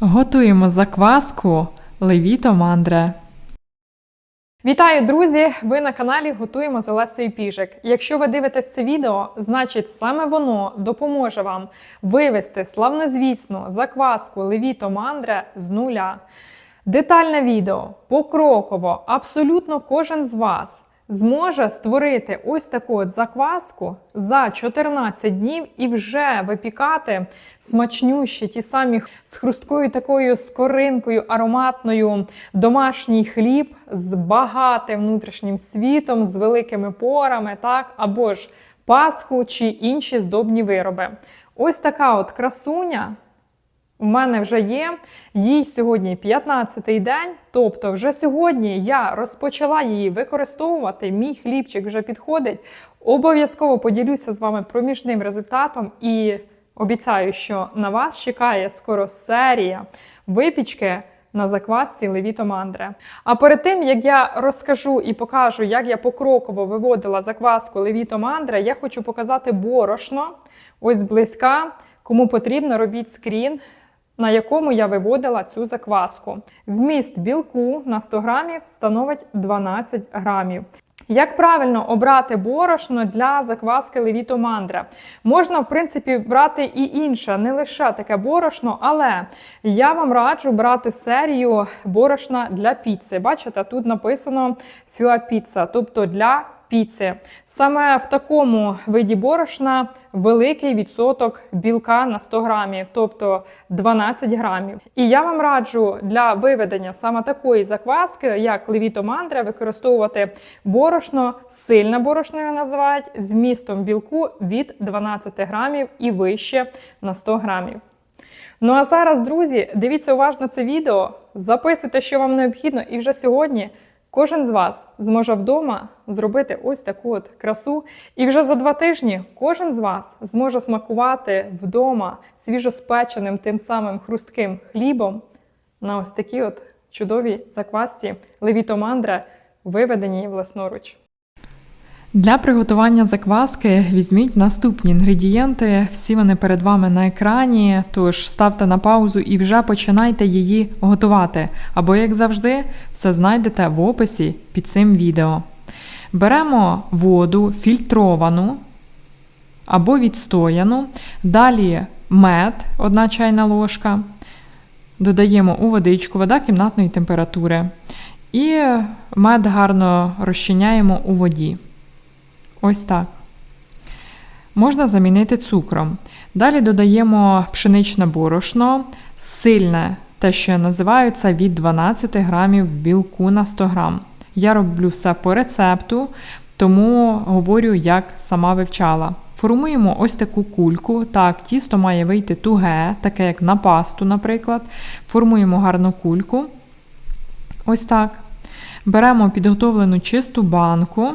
Готуємо закваску Левіто Мандре. Вітаю, друзі! Ви на каналі Готуємо з Олесею Піжик. Якщо ви дивитесь це відео, значить саме воно допоможе вам вивести славнозвісну закваску Левіто Мандре з нуля. Детальне відео, покроково, абсолютно кожен з вас зможе створити ось таку от закваску за 14 днів і вже випікати смачнющі ті самі з хрусткою такою скоринкою, ароматною домашній хліб з багатим внутрішнім світом, з великими порами, так, або ж пасху чи інші здобні вироби. Ось така от красуня. У мене вже є. Їй сьогодні 15-й день. Тобто, вже сьогодні я розпочала її використовувати. Мій хлібчик вже підходить. Обов'язково поділюся з вами проміжним результатом і обіцяю, що на вас чекає скоро серія випічки. На заквасці Левіто Мандре. А перед тим як я розкажу і покажу, як я покроково виводила закваску Левіто Мандре, я хочу показати борошно. Ось зблизька. Кому потрібно, робіть скрін, на якому я виводила цю закваску. Вміст білку на 100 грамів становить 12 грамів. Як правильно обрати борошно для закваски Левіто Мандре? Можна, в принципі, брати і інше, не лише таке борошно, але я вам раджу брати серію борошна для піци. Бачите, тут написано фюапіца, тобто для піци. Саме в такому виді борошна великий відсоток білка на 100 грамів, тобто 12 грамів. І я вам раджу для виведення саме такої закваски, як левіто мандре, використовувати борошно, сильне борошно його називають, з містом білку від 12 грамів і вище на 100 грамів. Ну а зараз, друзі, дивіться уважно це відео, записуйте, що вам необхідно, і вже сьогодні. Кожен з вас зможе вдома зробити ось таку от красу. І вже за два тижні кожен з вас зможе смакувати вдома свіжоспеченим тим самим хрустким хлібом на ось такі от чудовій заквасці Левіто Мандре, виведеній власноруч. Для приготування закваски візьміть наступні інгредієнти. Всі вони перед вами на екрані. Тож ставте на паузу і вже починайте її готувати. Або, як завжди, все знайдете в описі під цим відео. Беремо воду фільтровану або відстояну. Далі мед, 1 чайна ложка. Додаємо у водичку, вода кімнатної температури. І мед гарно розчиняємо у воді. Ось так. Можна замінити цукром. Далі додаємо пшеничне борошно, сильне, те, що я називаю, це від 12 грамів білку на 100 грам. Я роблю все по рецепту, тому говорю, як сама вивчала. Формуємо ось таку кульку. Так, тісто має вийти туге, таке як на пасту, наприклад. Формуємо гарну кульку. Ось так. Беремо підготовлену чисту банку.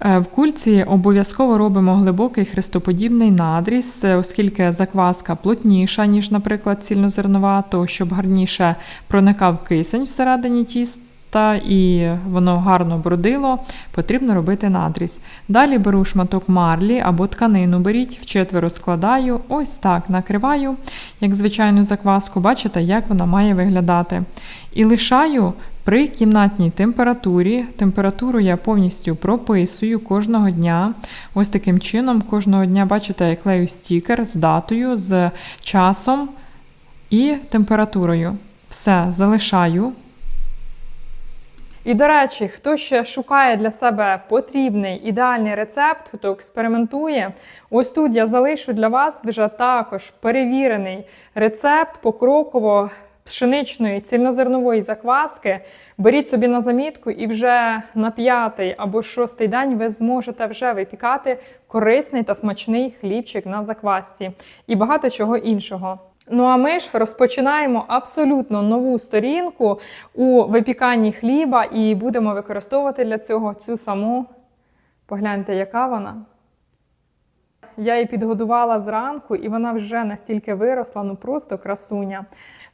Е, В кульці обов'язково робимо глибокий хрестоподібний надріз, е, оскільки закваска плотніша, ніж, наприклад, цільнозернова, то щоб гарніше проникав кисень всередині тіста і воно гарно бродило, потрібно робити надріз. Далі беру шматок марлі або тканину беріть, вчетверо складаю, ось так накриваю, як звичайну закваску, бачите, як вона має виглядати. І лишаю при кімнатній температурі. Температуру я повністю прописую кожного дня. Ось таким чином, кожного дня, бачите, я клею стікер з датою, з часом і температурою. Все залишаю. І, до речі, хто ще шукає для себе потрібний ідеальний рецепт, хто експериментує, ось тут я залишу для вас вже також перевірений рецепт покроково пшеничної цільнозернової закваски. Беріть собі на замітку, і вже на п'ятий або шостий день ви зможете вже випікати корисний та смачний хлібчик на заквасці і багато чого іншого. Ну а ми ж розпочинаємо абсолютно нову сторінку у випіканні хліба і будемо використовувати для цього цю саму. Погляньте, яка вона. Я її підгодувала зранку, і вона вже настільки виросла, ну просто красуня.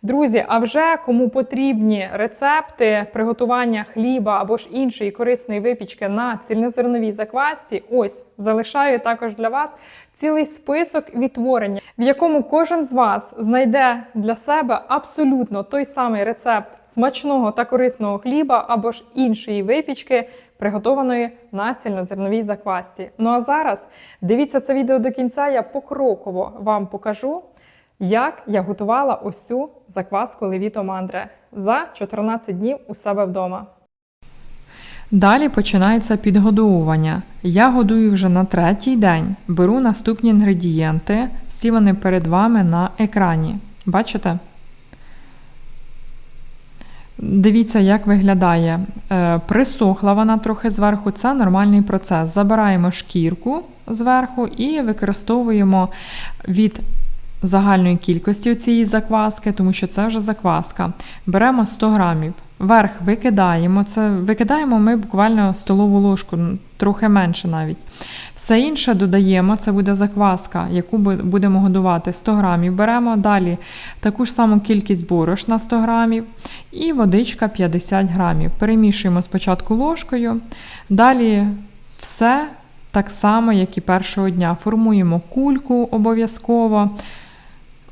Друзі, а вже кому потрібні рецепти приготування хліба або ж іншої корисної випічки на цільнозерновій заквасці, ось залишаю також для вас цілий список відтворення, в якому кожен з вас знайде для себе абсолютно той самий рецепт смачного та корисного хліба або ж іншої випічки, приготованої на цільнозерновій заквасці. Ну а зараз дивіться це відео до кінця, я покроково вам покажу, як я готувала ось цю закваску Левіто Мандре за 14 днів у себе вдома. Далі починається підгодовування. Я годую вже на третій день. Беру наступні інгредієнти. Всі вони перед вами на екрані. Бачите? Дивіться, як виглядає. Е, Присохла вона трохи зверху. Це нормальний процес. Забираємо шкірку зверху і використовуємо від загальної кількості цієї закваски, тому що це вже закваска. Беремо 100 грамів. Верх викидаємо. Це викидаємо ми буквально столову ложку, трохи менше навіть. Все інше додаємо, це буде закваска, яку будемо годувати 100 грамів. Беремо далі таку ж саму кількість борошна 100 грамів і водичка 50 грамів. Перемішуємо спочатку ложкою. Далі все так само, як і першого дня. Формуємо кульку обов'язково.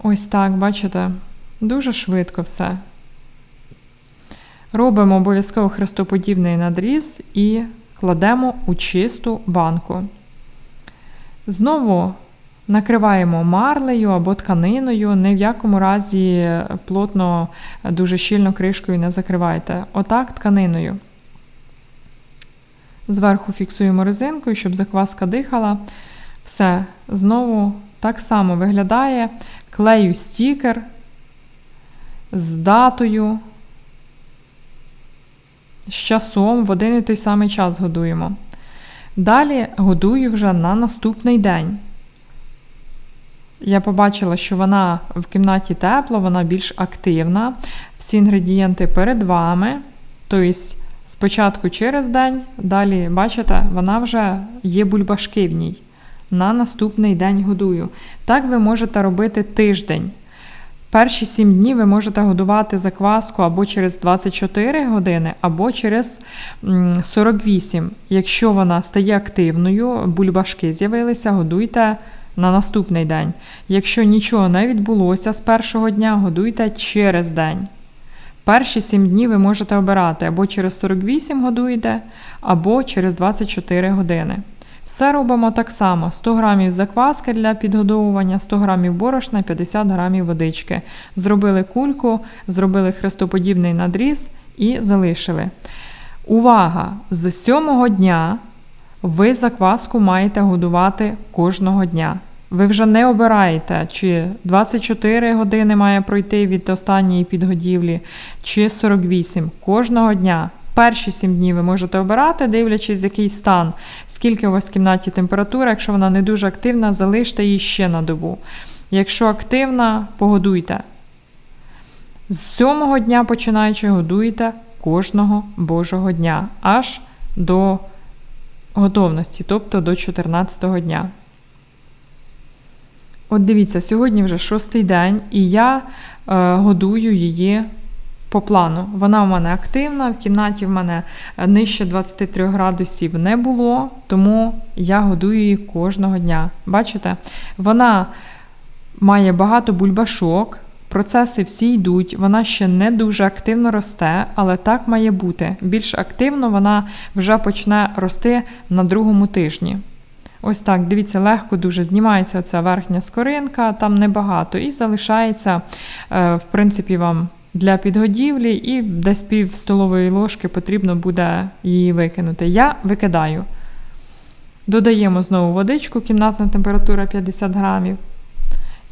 Ось так, бачите, дуже швидко все. Робимо обов'язково хрестоподібний надріз і кладемо у чисту банку. Знову накриваємо марлею або тканиною, ні в якому разі плотно, дуже щільно кришкою не закривайте. Отак тканиною. Зверху фіксуємо резинкою, щоб закваска дихала. Все, знову так само виглядає. Клею стікер з датою. З часом в один і той самий час годуємо. Далі годую вже на наступний день. Я побачила, що вона в кімнаті тепла, вона більш активна. Всі інгредієнти перед вами. Тобто, спочатку через день, далі, бачите, вона вже є бульбашки в ній. На наступний день годую. Так ви можете робити тиждень. Перші 7 днів ви можете годувати закваску або через 24 години, або через 48. Якщо вона стає активною, бульбашки з'явилися, годуйте на наступний день. Якщо нічого не відбулося з першого дня, годуйте через день. Перші 7 днів ви можете обирати або через 48 годуєте, або через 24 години. Все робимо так само: 100 грамів закваски для підгодовування, 100 грамів борошна, 50 грамів водички. Зробили кульку, зробили хрестоподібний надріз і залишили. Увага! З сьомого дня ви закваску маєте годувати кожного дня. Ви вже не обираєте, чи 24 години має пройти від останньої підгодівлі, чи 48 кожного дня. Перші 7 днів ви можете обирати, дивлячись, який стан, скільки у вас в кімнаті температура. Якщо вона не дуже активна, залиште її ще на добу. Якщо активна, погодуйте. З сьомого дня починаючи, годуйте кожного божого дня, аж до готовності, тобто до 14-го дня. От дивіться, сьогодні вже шостий день, і я е, годую її по плану. Вона в мене активна, в кімнаті в мене е, нижче 23 градусів не було, тому я годую її кожного дня. Бачите? Вона має багато бульбашок, процеси всі йдуть, вона ще не дуже активно росте, але так має бути. Більш активно вона вже почне рости на другому тижні. Ось так, дивіться, легко дуже знімається оця верхня скоринка, там небагато, і залишається, е, в принципі, вам для підгодівлі, і десь пів столової ложки потрібно буде її викинути. Я викидаю. Додаємо знову водичку, кімнатна температура 50 грамів.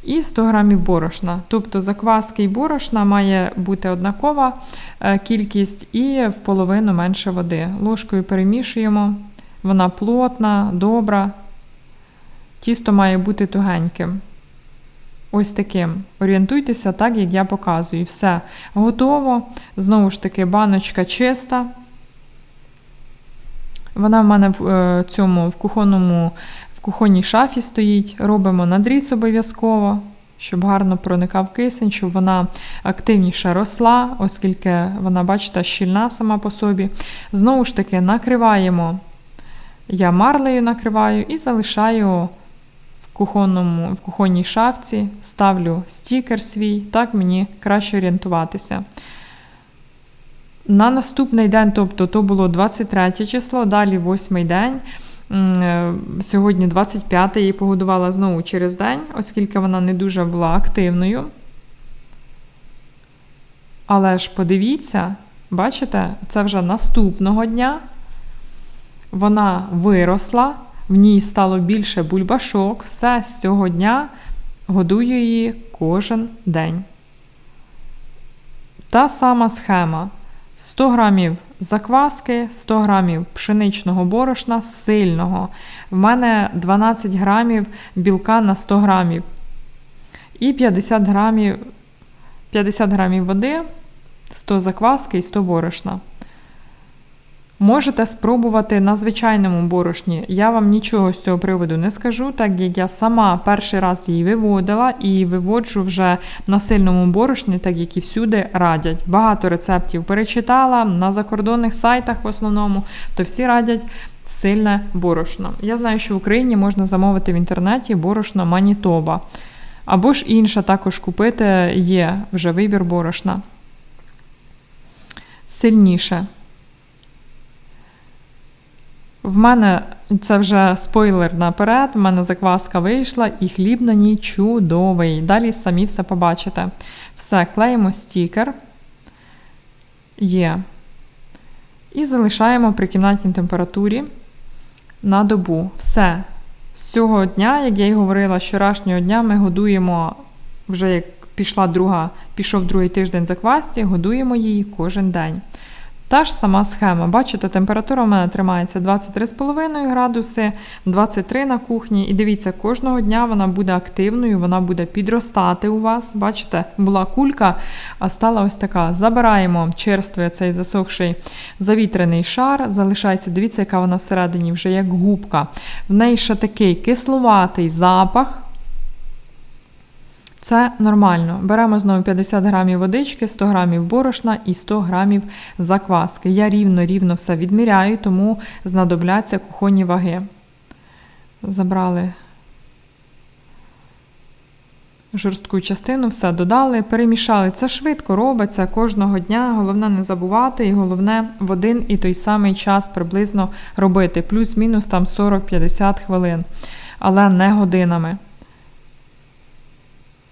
І 100 грамів борошна. Тобто закваски і борошна має бути однакова е, кількість і в половину менше води. Ложкою перемішуємо. Вона плотна, добра. Тісто має бути тугеньким. Ось таким. Орієнтуйтеся так, як я показую. Все готово. Знову ж таки, баночка чиста. Вона в мене в е, цьому в кухонному, в кухонній шафі стоїть. Робимо надріз обов'язково, щоб гарно проникав кисень, щоб вона активніше росла, оскільки вона, бачите, щільна сама по собі. Знову ж таки, накриваємо. Я марлею накриваю і залишаю кухонному, в кухонній шафці, ставлю стікер свій, так мені краще орієнтуватися. На наступний день, тобто то було 23 число, далі 8 день. Е, Сьогодні 25 її погодувала знову через день, оскільки вона не дуже була активною. Але ж подивіться, бачите, це вже наступного дня. Вона виросла, в ній стало більше бульбашок. Все з цього дня годую її кожен день. Та сама схема: 100 грамів закваски, 100 грамів пшеничного борошна сильного. В мене 12 грамів білка на 100 грамів. І 50 грамів, 50 грамів води, 100 закваски і 100 борошна. Можете спробувати на звичайному борошні. Я вам нічого з цього приводу не скажу, так як я сама перший раз її виводила і виводжу вже на сильному борошні, так як і всюди радять. Багато рецептів перечитала на закордонних сайтах в основному, то всі радять сильне борошно. Я знаю, що в Україні можна замовити в інтернеті борошно Манітоба. Або ж інше також купити є вже вибір борошна. Сильніше. В мене це вже спойлер наперед. В мене закваска вийшла, і хліб на ній чудовий. Далі самі все побачите. Все, клеїмо стікер. Є. І залишаємо при кімнатній температурі на добу. Все. З цього дня, як я й говорила, вчорашнього дня ми годуємо, вже як пішла друга, пішов другий тиждень заквасці, годуємо її кожен день. Та ж сама схема. Бачите, температура у мене тримається 23,5 градуси, 23 на кухні. І дивіться, кожного дня вона буде активною, вона буде підростати у вас. Бачите, була кулька, а стала ось така. Забираємо черствий цей засохший завітрений шар, залишається, дивіться, яка вона всередині вже як губка. В неї ще такий кисловатий запах. Це нормально. Беремо знову 50 грамів водички, 100 грамів борошна і 100 грамів закваски. Я рівно-рівно все відміряю, тому знадобляться кухонні ваги. Забрали жорстку частину, все додали, перемішали. Це швидко робиться кожного дня. Головне не забувати, і головне в один і той самий час приблизно робити. Плюс-мінус там 40-50 хвилин, але не годинами.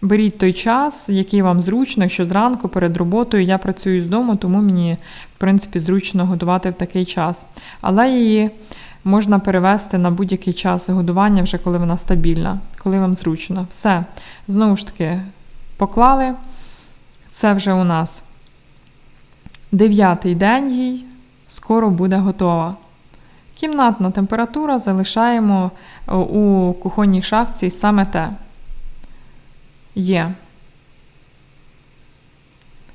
Беріть той час, який вам зручно, якщо зранку перед роботою я працюю з дому, тому мені, в принципі, зручно годувати в такий час. Але її можна перевести на будь-який час годування, вже коли вона стабільна, коли вам зручно. Все. Знову ж таки, поклали. Це вже у нас дев'ятий день їй, скоро буде готова. Кімнатна температура залишаємо у кухонній шафці саме те. Є.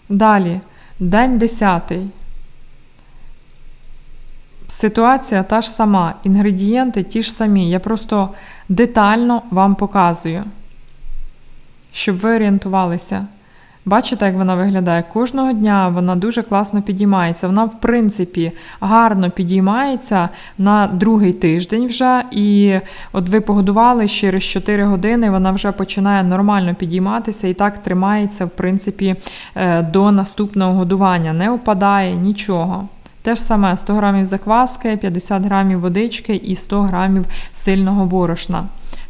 Далі, день 10. Ситуація та ж сама, інгредієнти ті ж самі. Я просто детально вам показую, щоб ви орієнтувалися. Бачите, як вона виглядає? Кожного дня вона дуже класно підіймається. Вона, в принципі, гарно підіймається на другий тиждень вже. І от ви погодували через 4 години, вона вже починає нормально підійматися і так тримається, в принципі, е, до наступного годування. Не опадає нічого. Те ж саме 100 грамів закваски, 50 грамів водички і 100 грамів сильного борошна.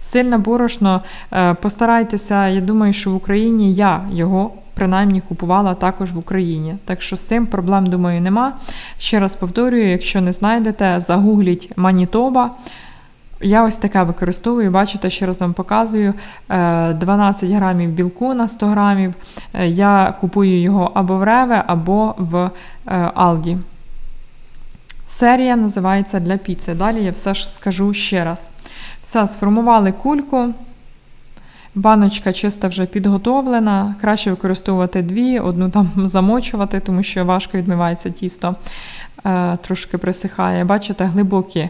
Сильне борошно е, постарайтеся, я думаю, що в Україні я його принаймні купувала також в Україні. Так що з цим проблем, думаю, нема. Ще раз повторюю, якщо не знайдете, загугліть Манітоба. Я ось таке використовую, бачите, ще раз вам показую 12 грамів білку на 100 грамів. Е, Я купую його або в Реве, або в е, Алді. Серія називається для піци. Далі я все ж скажу ще раз. Все, сформували кульку. Баночка чиста вже підготовлена. Краще використовувати дві, одну там замочувати, тому що важко відмивається тісто, е, трошки присихає. Бачите, глибокі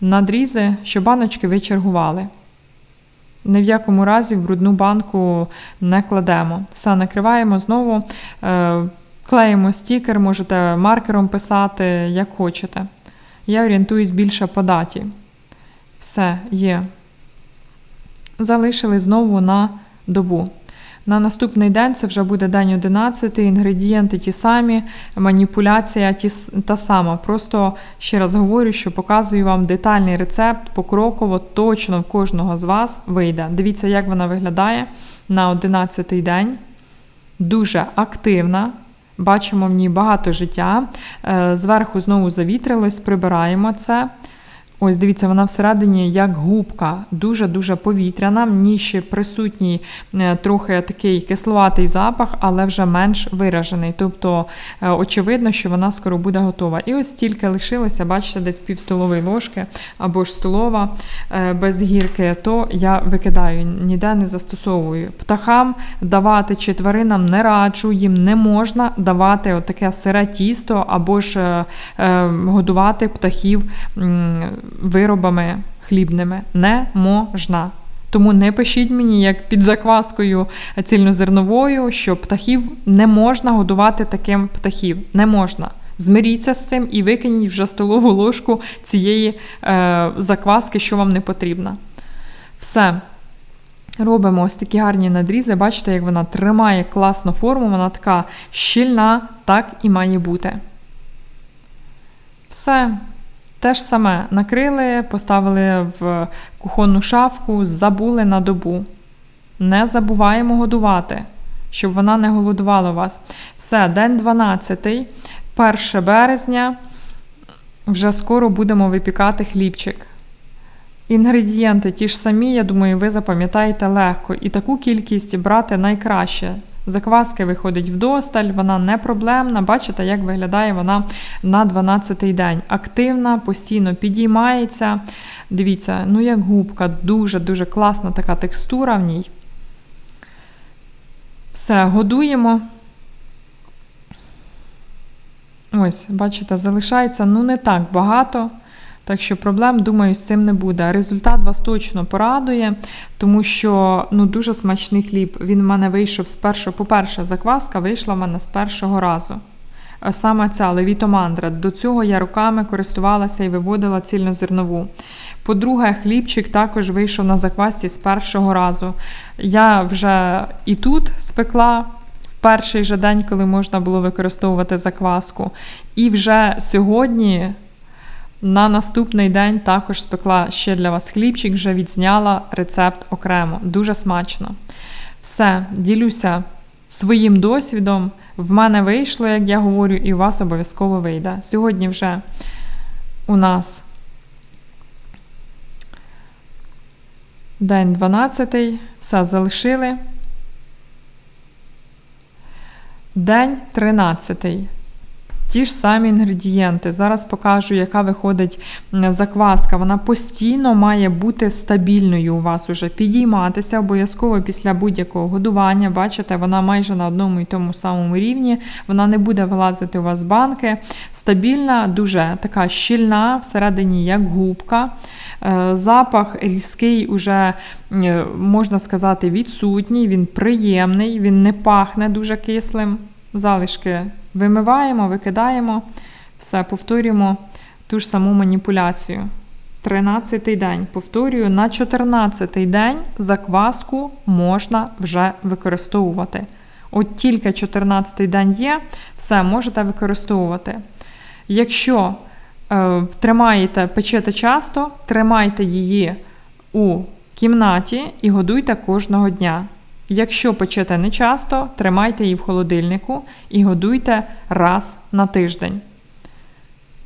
надрізи, що баночки ви чергували. Ні в якому разі в брудну банку не кладемо. Все накриваємо знову, е, клеїмо стікер, можете маркером писати, як хочете. Я орієнтуюсь більше по даті. Все є. Залишили знову на добу. На наступний день це вже буде день 11, інгредієнти ті самі, маніпуляція ті, та сама. Просто ще раз говорю, що показую вам детальний рецепт, покроково, точно в кожного з вас вийде. Дивіться, як вона виглядає на 11 день. Дуже активна. Бачимо в ній багато життя. Е, Зверху знову завітрилось, прибираємо це. Ось дивіться, вона всередині як губка, дуже-дуже повітряна. В ній ще присутній е, трохи такий кисловатий запах, але вже менш виражений. Тобто, е, очевидно, що вона скоро буде готова. І ось тільки лишилося, бачите, десь пів столової ложки або ж столова е, без гірки, то я викидаю, ніде не застосовую. Птахам давати чи тваринам не раджу, їм не можна давати таке сире тісто або ж годувати птахів виробами хлібними. Не можна. Тому не пишіть мені, як під закваскою цільнозерновою, що птахів не можна годувати таким птахів. Не можна. Змиріться з цим і викиніть вже столову ложку цієї е, закваски, що вам не потрібна. Все. Робимо ось такі гарні надрізи. Бачите, як вона тримає класну форму, вона така щільна, так і має бути. Все. Те ж саме накрили, поставили в кухонну шафку, забули на добу. Не забуваємо годувати, щоб вона не голодувала вас. Все, день 12, 1 березня. Вже скоро будемо випікати хлібчик. Інгредієнти ті ж самі, я думаю, ви запам'ятаєте легко. І таку кількість брати найкраще. Закваски виходить вдосталь, вона не проблемна. Бачите, як виглядає вона на 12-й день. Активна, постійно підіймається. Дивіться, ну як губка, дуже-дуже класна така текстура в ній. Все, годуємо. Ось, бачите, залишається ну не так багато. Так що проблем, думаю, з цим не буде. Результат вас точно порадує, тому що ну, дуже смачний хліб. Він в мене вийшов з першого, по-перше, закваска вийшла в мене з першого разу. Саме ця левітомандра. До цього я руками користувалася і виводила цільнозернову. По-друге, хлібчик також вийшов на заквасці з першого разу. Я вже і тут спекла в перший же день, коли можна було використовувати закваску. І вже сьогодні. На наступний день також спекла ще для вас хлібчик, вже відзняла рецепт окремо. Дуже смачно. Все, ділюся своїм досвідом. В мене вийшло, як я говорю, і у вас обов'язково вийде. Сьогодні вже у нас день 12, все залишили. День 13. Ті ж самі інгредієнти. Зараз покажу, яка виходить закваска. Вона постійно має бути стабільною у вас уже підійматися обов'язково після будь-якого годування. Бачите, вона майже на одному і тому самому рівні. Вона не буде вилазити у вас банки. Стабільна, дуже така щільна, всередині як губка. Е, Запах різкий, уже е, можна сказати, відсутній. Він приємний, він не пахне дуже кислим. Залишки вимиваємо, викидаємо, все, повторюємо ту ж саму маніпуляцію. 13-й день. Повторюю, на 14-й день закваску можна вже використовувати. От тільки 14-й день є, все можете використовувати. Якщо е, тримаєте, печете часто, тримайте її у кімнаті і годуйте кожного дня. Якщо печете не часто, тримайте її в холодильнику і годуйте раз на тиждень.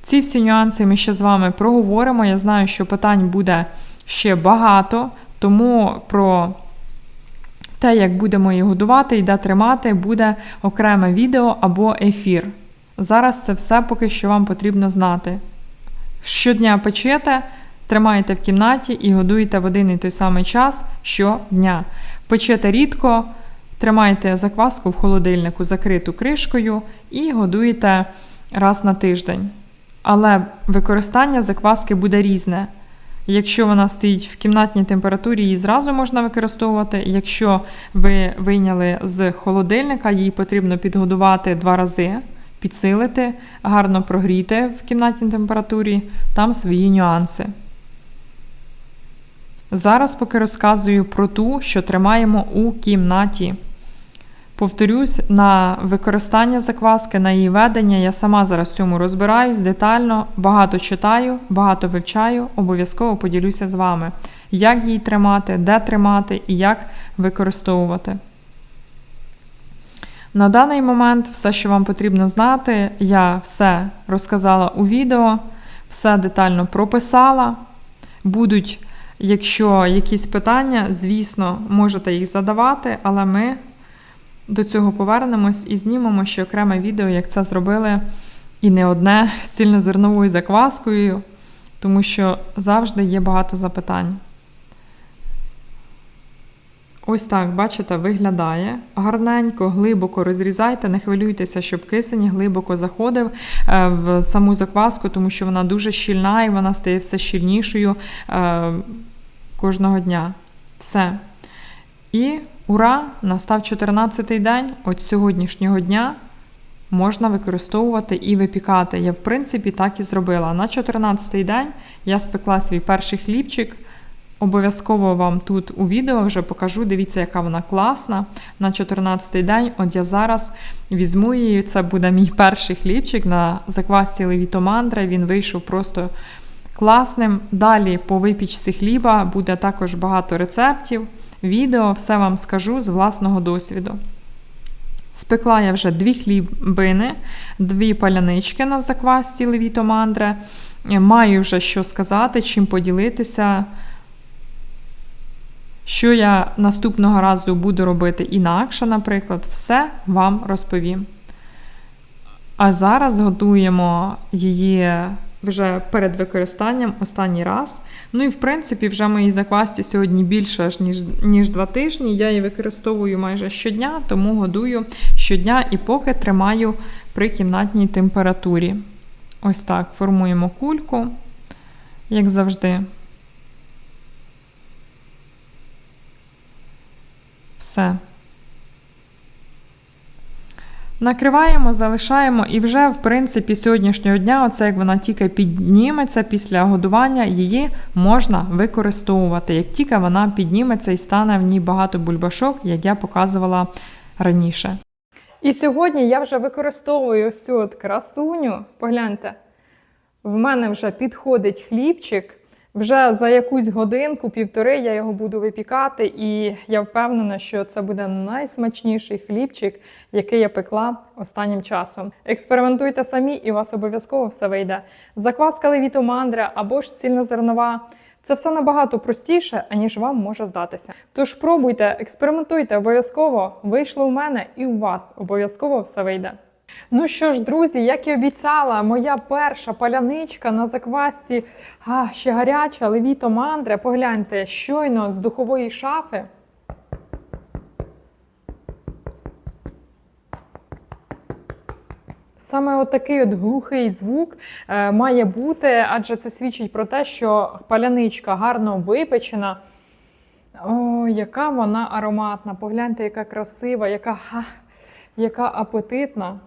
Ці всі нюанси ми ще з вами проговоримо. Я знаю, що питань буде ще багато, тому про те, як будемо її годувати і де тримати, буде окреме відео або ефір. Зараз це все поки що вам потрібно знати. Щодня печете, тримаєте в кімнаті і годуєте в один і той самий час щодня. Печете рідко, тримайте закваску в холодильнику закриту кришкою і годуєте раз на тиждень. Але використання закваски буде різне. Якщо вона стоїть в кімнатній температурі, її зразу можна використовувати. Якщо ви вийняли з холодильника, її потрібно підгодувати два рази, підсилити, гарно прогріти в кімнатній температурі, там свої нюанси. Зараз поки розказую про ту, що тримаємо у кімнаті. Повторюсь, на використання закваски, на її ведення я сама зараз в цьому розбираюсь детально, багато читаю, багато вивчаю, обов'язково поділюся з вами, як її тримати, де тримати і як використовувати. На даний момент все, що вам потрібно знати, я все розказала у відео, все детально прописала. Будуть, якщо якісь питання, звісно, можете їх задавати, але ми до цього повернемось і знімемо ще окреме відео, як це зробили і не одне з цільнозерновою закваскою, тому що завжди є багато запитань. Ось так, бачите, виглядає гарненько, глибоко розрізайте, не хвилюйтеся, щоб кисень глибоко заходив е, в саму закваску, тому що вона дуже щільна і вона стає все щільнішою е, кожного дня. Все. І ура! Настав 14-й день от сьогоднішнього дня. Можна використовувати і випікати. Я, в принципі, так і зробила. На 14-й день я спекла свій перший хлібчик. Обов'язково вам тут у відео вже покажу. Дивіться, яка вона класна. На 14-й день, от я зараз візьму її. Це буде мій перший хлібчик на заквасці левітомандра. Він вийшов просто класним. Далі по випічці хліба буде також багато рецептів. Відео все вам скажу з власного досвіду. Спекла я вже дві хлібини, дві палянички на заквасці левітомандре. Маю вже що сказати, чим поділитися. Що я наступного разу буду робити інакше, наприклад, все вам розповім. А зараз готуємо її вже перед використанням останній раз. Ну і в принципі, вже моїй заквасці сьогодні більше ніж, ніж два тижні. Я її використовую майже щодня, тому годую щодня і поки тримаю при кімнатній температурі. Ось так формуємо кульку, як завжди. Все. Накриваємо, залишаємо, і вже, в принципі, сьогоднішнього дня, оце як вона тільки підніметься після годування, її можна використовувати. Як тільки вона підніметься і стане в ній багато бульбашок, як я показувала раніше. І сьогодні я вже використовую ось цю от красуню. Погляньте, в мене вже підходить хлібчик. Вже за якусь годинку-півтори я його буду випікати, і я впевнена, що це буде найсмачніший хлібчик, який я пекла останнім часом. Експериментуйте самі, і у вас обов'язково все вийде. Закваска левітомандра або ж цільнозернова. Це все набагато простіше, аніж вам може здатися. Тож пробуйте, експериментуйте обов'язково. Вийшло у мене і у вас обов'язково все вийде. Ну що ж, друзі, як і обіцяла, моя перша паляничка на заквасці а, ще гаряча, левіто мандре. Погляньте, щойно з духової шафи. Саме отакий от глухий звук е, має бути, адже це свідчить про те, що паляничка гарно випечена. О, яка вона ароматна! Погляньте, яка красива, яка, ах, яка апетитна.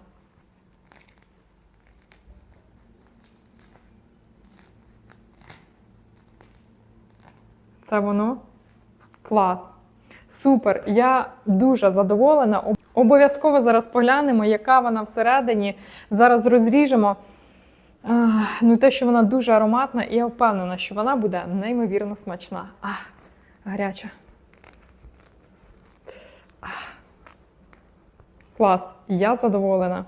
Це воно клас. Супер. Я дуже задоволена. Обов'язково зараз поглянемо, яка вона всередині. Зараз розріжемо. Ах, ну, те, що вона дуже ароматна, і я впевнена, що вона буде неймовірно смачна. Ах, гаряча. Ах. Клас. Я задоволена.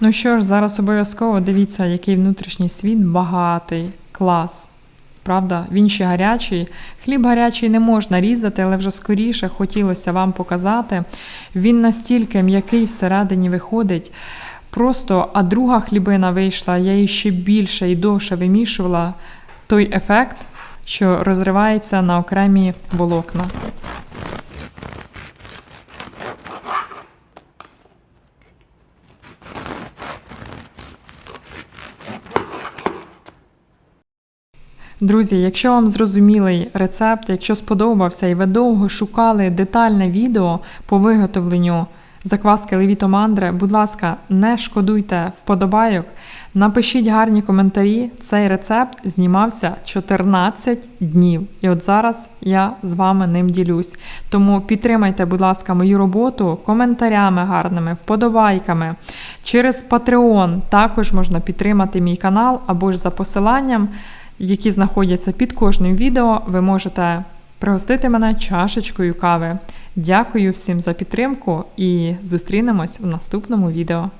Ну що ж, зараз обов'язково дивіться, який внутрішній світ багатий, клас. Правда, він ще гарячий. Хліб гарячий не можна різати, але вже скоріше хотілося вам показати. Він настільки м'який всередині виходить. Просто, а друга хлібина вийшла, я її ще більше і довше вимішувала той ефект, що розривається на окремі волокна. Друзі, якщо вам зрозумілий рецепт, якщо сподобався і ви довго шукали детальне відео по виготовленню закваски Левіто Мандре, будь ласка, не шкодуйте вподобайок, напишіть гарні коментарі. Цей рецепт знімався 14 днів. І от зараз я з вами ним ділюсь. Тому підтримайте, будь ласка, мою роботу коментарями гарними, вподобайками. Через Patreon також можна підтримати мій канал або ж за посиланням які знаходяться під кожним відео, ви можете пригостити мене чашечкою кави. Дякую всім за підтримку і зустрінемось в наступному відео.